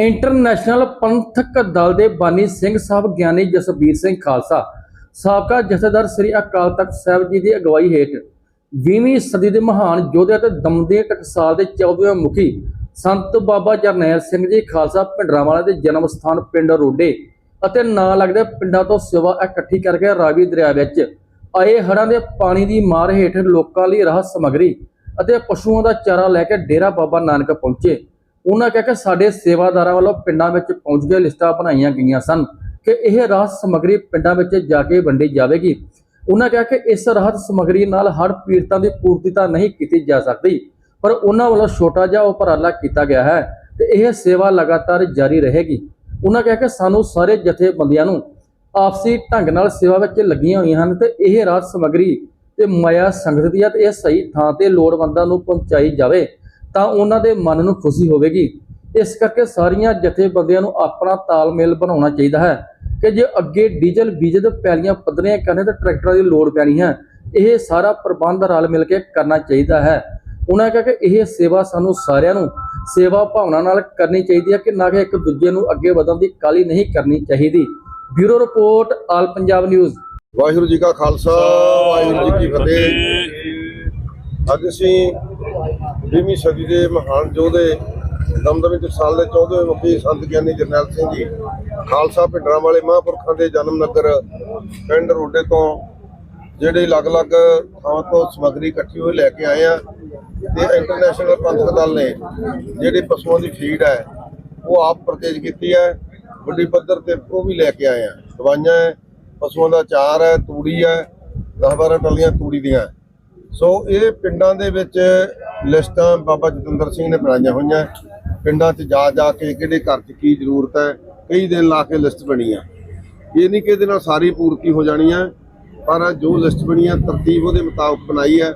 International ਪੰਥਕ ਦਲ ਦੇ ਬਾਨੀ ਸਿੰਘ ਸਾਹਿਬ ਗਿਆਨੀ ਜਸਬੀਰ ਸਿੰਘ ਖਾਲਸਾ। ਸਾਬਕਾ ਜਥੇਦਾਰ ਸ੍ਰੀ ਅਕਾਲ ਤਖਤ ਸਾਹਿਬ ਜੀ ਦੀ ਅਗਵਾਈ ਹੇਠ 20ਵੀਂ ਸਦੀ ਦੇ ਮਹਾਨ ਯੋਧੇ ਅਤੇ ਦਮਦੇ ਟਕਸਾਲ ਦੇ 14ਵੇਂ ਮੁਖੀ ਸੰਤ ਬਾਬਾ ਜਰਨੈਲ ਸਿੰਘ ਜੀ ਖਾਲਸਾ ਭਿੰਡਰਾਂਵਾਲਾ ਦੇ ਜਨਮ ਸਥਾਨ ਪਿੰਡ ਰੋਡੇ ਅਤੇ ਨਾਲ ਲੱਗਦੇ ਪਿੰਡਾਂ ਤੋਂ ਸੇਵਾ ਇਕੱਠੀ ਕਰਕੇ ਰਾਵੀ ਦਰਿਆ ਵਿੱਚ ਆਏ ਹੜ੍ਹਾਂ ਦੇ ਪਾਣੀ ਦੀ ਮਾਰ ਹੇਠ ਲੋਕਾਂ ਲਈ ਰਾਹਤ ਸਮੱਗਰੀ ਅਤੇ ਪਸ਼ੂਆਂ ਦਾ ਚਾਰਾ ਲੈ ਕੇ ਡੇਰਾ ਬਾਬਾ ਨਾਨਕ ਪਹੁੰਚੇ। ਉਹਨਾਂ ਕਹਿ ਕੇ ਸਾਡੇ ਸੇਵਾਦਾਰਾਂ ਵੱਲੋਂ ਪਿੰਡਾਂ ਵਿੱਚ ਪਹੁੰਚ ਕੇ ਲਿਸਟਾਂ ਬਣਾਈਆਂ ਗਈਆਂ ਸਨ ਕਿ ਇਹ ਰਾਹਤ ਸਮੱਗਰੀ ਪਿੰਡਾਂ ਵਿੱਚ ਜਾ ਕੇ ਵੰਡੀ ਜਾਵੇਗੀ। ਉਹਨਾਂ ਕਿਹਾ ਕਿ ਇਸ ਰਾਹਤ ਸਮੱਗਰੀ ਨਾਲ ਹਰ ਪੀੜਤਾਂ ਦੀ ਪੂਰਤੀ ਤਾਂ ਨਹੀਂ ਕੀਤੀ ਜਾ ਸਕਦੀ, ਪਰ ਉਹਨਾਂ ਵੱਲੋਂ ਛੋਟਾ ਜਿਹਾ ਉਪਰਾਲਾ ਕੀਤਾ ਗਿਆ ਹੈ ਤੇ ਇਹ ਸੇਵਾ ਲਗਾਤਾਰ ਜਾਰੀ ਰਹੇਗੀ। ਉਹਨਾਂ ਕਿਹਾ ਕਿ ਸਾਨੂੰ ਸਾਰੇ ਜਥੇਬੰਦੀਆਂ ਨੂੰ ਆਪਸੀ ਢੰਗ ਨਾਲ ਸੇਵਾ ਵਿੱਚ ਲੱਗੀਆਂ ਹੋਈਆਂ ਹਨ ਤੇ ਇਹ ਰਾਹਤ ਸਮੱਗਰੀ ਤੇ ਮਾਇਆ ਸੰਗਤ ਦੀ ਹੈ ਤੇ ਇਹ ਸਹੀ ਥਾਂ ਤੇ ਲੋੜਵੰਦਾਂ ਨੂੰ ਪਹੁੰਚਾਈ ਜਾਵੇ। ਤਾਂ ਉਹਨਾਂ ਦੇ ਮਨ ਨੂੰ ਖੁਸ਼ੀ ਹੋਵੇਗੀ। ਇਸ ਕਰਕੇ ਸਾਰੀਆਂ ਜਥੇਬੰਦੀਆਂ ਨੂੰ ਆਪਣਾ ਤਾਲਮੇਲ ਬਣਾਉਣਾ ਚਾਹੀਦਾ ਹੈ ਕਿ ਜੇ ਅੱਗੇ ਡੀਜ਼ਲ ਬੀਜਦ ਪੈਲੀਆਂ ਪੱਧਰੀਆਂ ਕਰਨੇ ਤੇ ਟਰੈਕਟਰਾਂ ਦੀ ਲੋੜ ਪੈਣੀ ਹੈ। ਇਹ ਸਾਰਾ ਪ੍ਰਬੰਧ ਰਲ ਮਿਲ ਕੇ ਕਰਨਾ ਚਾਹੀਦਾ ਹੈ। ਉਹਨਾਂ ਕਿਹਾ ਕਿ ਇਹ ਸੇਵਾ ਸਾਨੂੰ ਸਾਰਿਆਂ ਨੂੰ ਸੇਵਾ ਭਾਵਨਾ ਨਾਲ ਕਰਨੀ ਚਾਹੀਦੀ ਹੈ ਕਿ ਨਾ ਕਿ ਇੱਕ ਦੂਜੇ ਨੂੰ ਅੱਗੇ ਵਧਣ ਦੀ ਕਾਲੀ ਨਹੀਂ ਕਰਨੀ ਚਾਹੀਦੀ। Bureau report all Punjab news. Waheguru ji ਕਾ ਖਾਲਸਾ ਵਾਹਿਗੁਰੂ ਜੀ ਕੀ ਫਤਿਹ। ਅੱਜ ਅਸੀਂ 20ਵੀਂ ਸਦੀ ਦੇ ਮਹਾਨ ਯੋਧੇ ਦਮਦਮੀ ਟਕਸਾਲ ਦੇ 14ਵੇਂ ਮੁਖੀ ਸੰਤ ਗਿਆਨੀ ਜਰਨੈਲ ਸਿੰਘ ਜੀ, ਖਾਲਸਾ ਭਿੰਡਰਾਂ ਵਾਲੇ ਮਹਾਂਪੁਰਖਾਂ ਦੇ ਜਨਮ ਨਗਰ ਪਿੰਡ ਰੋਡੇ ਤੋਂ, ਜਿਹੜੇ ਅਲੱਗ-ਅਲੱਗ ਥਾਵਾਂ ਤੋਂ ਸਮੱਗਰੀ ਇਕੱਠੀ ਹੋਈ ਲੈ ਕੇ ਆਏ ਆ, ਤੇ ਇੰਟਰਨੈਸ਼ਨਲ ਪੰਥਕ ਦਲ ਨੇ ਜਿਹੜੀ ਪਸ਼ੂਆਂ ਦੀ ਫੀਡ ਹੈ, ਉਹ ਆਪ ਪਰਚੇਜ ਕੀਤੀ ਹੈ, ਵੱਡੀ ਪੱਧਰ ਤੇ ਉਹ ਵੀ ਲੈ ਕੇ ਆਏ ਆ। ਦਵਾਈਆਂ ਹੈ, ਪਸ਼ੂਆਂ ਦਾ ਚਾਰ ਹੈ, ਤੂੜੀ ਹੈ 10-12 ਟੱਲੀਆਂ ਤੂੜੀ ਦੀਆਂ। ਸੋ ਇਹ ਪਿੰਡਾਂ ਦੇ ਵਿੱਚ ਲਿਸਟਾਂ ਬਾਬਾ ਜਤਿੰਦਰ ਸਿੰਘ ਨੇ ਬਣਾਈਆਂ ਹੋਈਆਂ। ਪਿੰਡਾਂ 'ਚ ਜਾ ਜਾ ਕੇ ਕਿਹੜੇ ਘਰ 'ਚ ਕੀ ਜ਼ਰੂਰਤ ਹੈ, ਕਈ ਦਿਨ ਲਾ ਕੇ ਲਿਸਟ ਬਣੀ ਆ। ਇਹ ਨਹੀਂ ਕਿ ਇਹਦੇ ਨਾਲ ਸਾਰੀ ਪੂਰਤੀ ਹੋ ਜਾਣੀ ਹੈ ਪਰ ਜੋ ਲਿਸਟ ਬਣੀ ਹੈ ਤਰਤੀਬ ਉਹਦੇ ਮੁਤਾਬਕ ਬਣਾਈ ਹੈ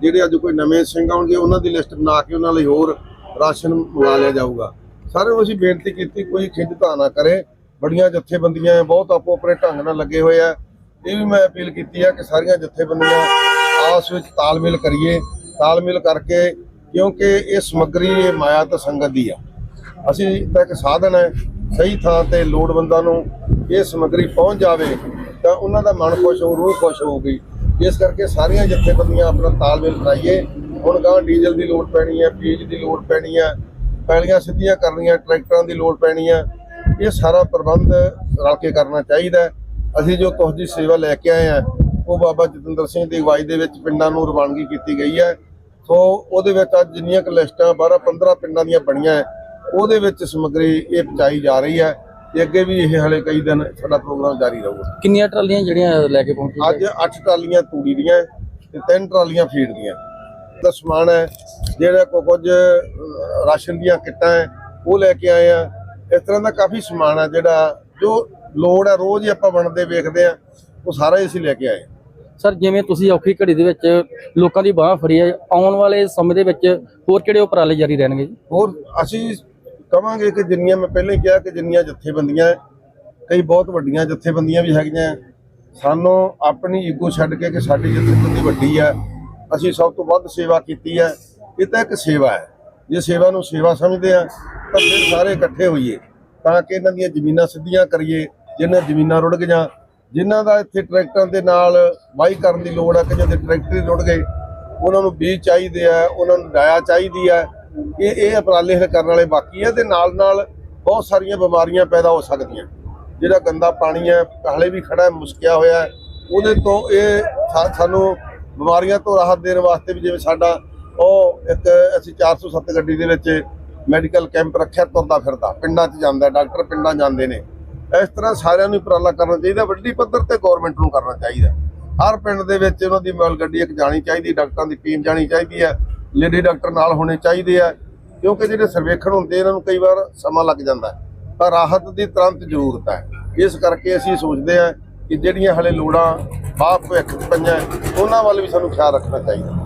ਜਿਹੜੇ ਅੱਜ ਕੋਈ ਨਵੇਂ ਸਿੰਘ ਆਉਣਗੇ, ਉਹਨਾਂ ਦੀ ਲਿਸਟ ਬਣਾ ਕੇ ਉਹਨਾਂ ਲਈ ਹੋਰ ਰਾਸ਼ਨ ਮੰਗਾ ਲਿਆ ਜਾਊਗਾ। ਸਾਰਿਆਂ ਨੂੰ ਅਸੀਂ ਬੇਨਤੀ ਕੀਤੀ, ਕੋਈ ਖਿੱਚਤਾ ਨਾ ਕਰੇ। ਬੜੀਆਂ ਜਥੇਬੰਦੀਆਂ ਬਹੁਤ ਆਪੋ ਆਪਣੇ ਢੰਗ ਨਾਲ ਲੱਗੇ ਹੋਏ ਆ। ਇਹ ਵੀ ਮੈਂ ਅਪੀਲ ਕੀਤੀ ਹੈ ਕਿ ਸਾਰੀਆਂ ਜਥੇਬੰਦੀਆਂ ਆਪਸ ਵਿੱਚ ਤਾਲਮੇਲ ਕਰੀਏ, ਤਾਲਮੇਲ ਕਰਕੇ, ਕਿਉਂਕਿ ਇਹ ਸਮੱਗਰੀ, ਇਹ ਮਾਇਆ ਤੇ ਸੰਗਤ ਦੀ ਆ। ਅਸੀਂ ਤਾਂ ਇੱਕ ਸਾਧਨ ਹੈ, ਸਹੀ ਥਾਂ ਤੇ ਲੋੜਵੰਦਾਂ ਨੂੰ ਇਹ ਸਮੱਗਰੀ ਪਹੁੰਚ ਜਾਵੇ, ਤਾਂ ਉਹਨਾਂ ਦਾ ਮਨ ਖੁਸ਼ ਹੋ ਰੂਹ ਖੁਸ਼ ਹੋਊਗੀ। ਇਸ ਕਰਕੇ ਸਾਰੀਆਂ ਜਥੇਬੰਦੀਆਂ ਆਪਣਾ ਤਾਲਮੇਲ ਬਣਾਈਏ ਹੁਣ ਗਾਂ ਡੀਜ਼ਲ ਦੀ ਲੋੜ ਪੈਣੀ ਹੈ ਬੀਜ ਦੀ ਲੋੜ ਪੈਣੀ ਹੈ, ਪੈਲੀਆਂ ਸਿੱਧੀਆਂ ਕਰਨੀਆਂ, ਟਰੈਕਟਰਾਂ ਦੀ ਲੋੜ ਪੈਣੀ ਹੈ। ਇਹ ਸਾਰਾ ਪ੍ਰਬੰਧ ਰਲ ਕੇ ਕਰਨਾ ਚਾਹੀਦਾ ਅਸੀਂ ਜੋ ਕੁਝ ਦੀ ਸੇਵਾ ਲੈ ਕੇ ਆਏ ਆ ਉਹ ਬਾਬਾ ਜਤਿੰਦਰ ਸਿੰਘ ਦੀ ਅਗਵਾਈ ਦੇ ਵਿੱਚ ਪਿੰਡਾਂ ਨੂੰ ਰਵਾਨਗੀ ਕੀਤੀ ਗਈ ਹੈ। ਸੋ ਉਹਦੇ ਵਿੱਚ ਅੱਜ ਜਿੰਨੀਆਂ ਕੁ ਲਿਸਟਾਂ 12 15 ਪਿੰਡਾਂ ਦੀਆਂ ਬਣੀਆਂ ਹੈ, ਉਹਦੇ ਵਿੱਚ ਸਮੱਗਰੀ ਇਹ ਪਹੁੰਚਾਈ ਜਾ ਰਹੀ ਹੈ ਤੇ ਅੱਗੇ ਵੀ ਇਹ ਹਲੇ ਕਈ ਦਿਨ ਸਾਡਾ ਪ੍ਰੋਗਰਾਮ ਜਾਰੀ ਰਹੂਗਾ। ਕਿੰਨੀਆਂ ਟਰਾਲੀਆਂ ਜਿਹੜੀਆਂ ਲੈ ਕੇ ਪਹੁੰਚੀ ਅੱਜ 8 ਟਰਾਲੀਆਂ ਤੂੜੀ ਦੀਆਂ ਤੇ 3 ਟਰਾਲੀਆਂ ਫੀਡ ਦੀਆਂ। ਦਾ ਸਮਾਨ ਹੈ ਜਿਹੜਾ ਕੋ ਕੁਝ ਰਾਸ਼ਨ ਦੀਆਂ ਕਿੱਟਾਂ ਹੈ ਉਹ ਲੈ ਕੇ ਆਏ ਆ ਇਸ ਤਰ੍ਹਾਂ ਦਾ ਕਾਫੀ ਸਮਾਨ ਹੈ ਜਿਹੜਾ ਜੋ ਲੋੜ ਹੈ ਰੋਜ਼ ਹੀ ਆਪਾਂ ਬਣਦੇ ਵੇਖਦੇ ਆ ਉਹ ਸਾਰਾ ਹੀ ਅਸੀਂ ਲੈ ਕੇ ਆਏ ਸਰ, ਜਿਵੇਂ ਤੁਸੀਂ ਔਖੀ ਘੜੀ ਦੇ ਵਿੱਚ ਲੋਕਾਂ ਦੀ ਬਾਹ ਫੜੀ ਹੈ, ਆਉਣ ਵਾਲੇ ਸਮੇਂ ਦੇ ਵਿੱਚ ਹੋਰ ਕਿਹੜੇ ਉਪਰਾਲੇ ਜਾਰੀ ਰਹਿਣਗੇ ਜੀ? ਹੋਰ ਅਸੀਂ ਕਵਾਂਗੇ ਕਿ ਜਿੰਨੀਆਂ ਮੈਂ ਪਹਿਲਾਂ ਹੀ ਕਿਹਾ ਕਿ ਜਿੰਨੀਆਂ ਜਥੇਬੰਦੀਆਂ, ਕਈ ਬਹੁਤ ਵੱਡੀਆਂ ਜਥੇਬੰਦੀਆਂ ਵੀ ਹੈਗੀਆਂ, ਸਾਨੂੰ ਆਪਣੀ ਈਗੋ ਛੱਡ ਕੇ ਕਿ ਸਾਡੀ ਜਥੇਬੰਦੀ ਵੱਡੀ ਹੈ। ਅਸੀਂ ਸਭ ਤੋਂ ਵੱਧ ਸੇਵਾ ਕੀਤੀ ਹੈ, ਇਹ ਤਾਂ ਇੱਕ ਸੇਵਾ ਹੈ। ਜੇ ਸੇਵਾ ਨੂੰ ਸੇਵਾ ਸਮਝਦੇ ਆ ਤਾਂ ਫਿਰ ਸਾਰੇ ਇਕੱਠੇ ਹੋਈਏ, ਤਾਂ ਕਿ ਇਹਨਾਂ ਦੀਆਂ ਜ਼ਮੀਨਾਂ ਸਿੱਧੀਆਂ ਕਰੀਏ, ਜਿਹਨਾਂ ਜ਼ਮੀਨਾਂ ਰੁੜ ਗਈਆਂ ਜਿਨ੍ਹਾਂ ਦਾ ਇੱਥੇ ਟਰੈਕਟਰਾਂ ਦੇ ਨਾਲ ਵਾਹੀ ਕਰਨ ਦੀ ਲੋੜ ਹੈ ਕਿ ਜਿਹਦੇ ਟਰੈਕਟਰ ਹੀ ਰੁੜ ਗਏ, ਉਹਨਾਂ ਨੂੰ ਬੀਜ ਚਾਹੀਦੇ ਆ, ਉਹਨਾਂ ਨੂੰ ਡਾਇਆ ਚਾਹੀਦੀ ਹੈ ਇਹ ਇਹ ਉਪਰਾਲੇ ਕਰਨ ਵਾਲੇ ਬਾਕੀ ਹੈ ਤੇ ਨਾਲ ਨਾਲ ਬਹੁਤ ਸਾਰੀਆਂ ਬਿਮਾਰੀਆਂ ਪੈਦਾ ਹੋ ਸਕਦੀਆਂ। ਜਿਹੜਾ ਗੰਦਾ ਪਾਣੀ ਹੈ ਹਲੇ ਵੀ ਖੜਾ ਹੈ ਮੁਸਕਿਆ ਹੋਇਆ, ਉਹਦੇ ਤੋਂ ਇਹ ਸਾਨੂੰ ਬਿਮਾਰੀਆਂ ਤੋਂ ਰਾਹਤ ਦੇਣ ਵਾਸਤੇ ਵੀ ਜਿਵੇਂ ਸਾਡਾ ਉਹ ਇੱਕ, ਅਸੀਂ 407 ਗੱਡੀ ਦੇ ਵਿੱਚ ਮੈਡੀਕਲ ਕੈਂਪ ਰੱਖਿਆ, ਤੁਰਦਾ ਫਿਰਦਾ, ਪਿੰਡਾਂ 'ਚ ਜਾਂਦਾ, ਡਾਕਟਰ ਪਿੰਡਾਂ ਜਾਂਦੇ ਨੇ। ਇਸ ਤਰ੍ਹਾਂ ਸਾਰਿਆਂ ਨੂੰ ਉਪਰਾਲਾ ਕਰਨਾ ਚਾਹੀਦਾ, ਵੱਡੀ ਪੱਧਰ ਤੇ ਗਵਰਨਮੈਂਟ ਨੂੰ ਕਰਨਾ ਚਾਹੀਦਾ। ਹਰ ਪਿੰਡ ਦੇ ਵਿੱਚ ਉਹਨਾਂ ਦੀ ਮਲ ਗੱਡੀ ਇੱਕ ਜਾਣੀ ਚਾਹੀਦੀ, ਡਾਕਟਰਾਂ ਦੀ ਟੀਮ ਜਾਣੀ ਚਾਹੀਦੀ ਹੈ, ਲੇਡੀ ਡਾਕਟਰ ਨਾਲ ਹੋਣੇ ਚਾਹੀਦੇ ਆ, ਕਿਉਂਕਿ ਜਿਹੜੇ ਸਰਵੇਖਣ ਹੁੰਦੇ ਇਹਨਾਂ ਨੂੰ ਕਈ ਵਾਰ ਸਮਾਂ ਲੱਗ ਜਾਂਦਾ ਪਰ ਰਾਹਤ ਦੀ ਤੁਰੰਤ ਜ਼ਰੂਰਤ ਹੈ। ਇਸ ਕਰਕੇ ਅਸੀਂ ਸੋਚਦੇ ਹਾਂ ਕਿ ਜਿਹੜੀਆਂ ਹਲੇ ਲੋੜਾਂ ਬਾਪ ਭਵਿੱਖ 'ਚ ਪਈਆਂ, ਉਹਨਾਂ ਵੱਲ ਵੀ ਸਾਨੂੰ ਖਿਆਲ ਰੱਖਣਾ ਚਾਹੀਦਾ।